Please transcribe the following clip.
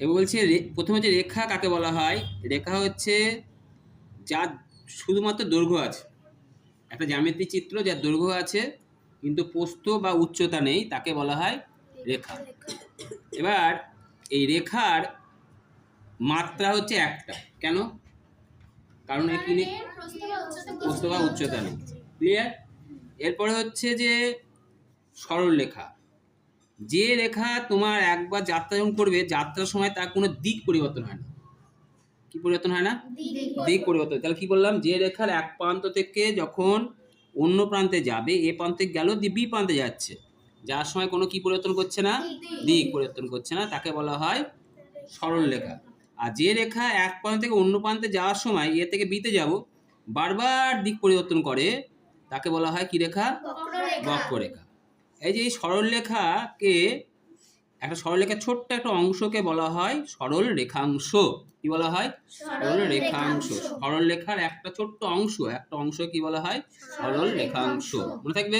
এবার বলছে প্রথমে হচ্ছে রেখা কাকে বলা হয়? রেখা হচ্ছে যার শুধুমাত্র দৈর্ঘ্য আছে। একটা জ্যামিতি চিত্র, যার দৈর্ঘ্য আছে, কিন্তু প্রস্থ বা উচ্চতা নেই, তাকে বলা হয় রেখা। এবার এই রেখার মাত্রা হচ্ছে একটা। কেন? কারণ এখানে প্রস্থ বা উচ্চতা নেই। ক্লিয়ার এরপরে হচ্ছে যে সরল রেখা যে রেখা তোমার একবার যাত্রা যখন করবে যাত্রার সময় তার কোনো দিক পরিবর্তন হয় না। কি পরিবর্তন হয় না? দিক পরিবর্তন। তাহলে কি বললাম? যে রেখার এক প্রান্ত থেকে যখন অন্য প্রান্তে যাবে এ প্রান্তে গেল দিয়ে বি প্রান্তে যাচ্ছে। যার সময় কোনো কি পরিবর্তন করছে না? দিক পরিবর্তন। করছে না। তাকে বলা হয় সরল রেখা আর যে রেখা এক প্রান্ত থেকে অন্য প্রান্তে যাওয়ার সময় এ থেকে বিতে যাব বারবার দিক পরিবর্তন করে তাকে বলা হয় কি রেখা? বক্ররেখা। এই যে এই সরলরেখাকে একটা সরলরেখার ছোট্ট একটা অংশকে বলা হয় সরল রেখাংশ কি বলা হয়? সরল রেখাংশ সরল রেখার একটা ছোট্ট অংশ একটা অংশ কি বলা হয়? সরল রেখাংশ মনে থাকবে?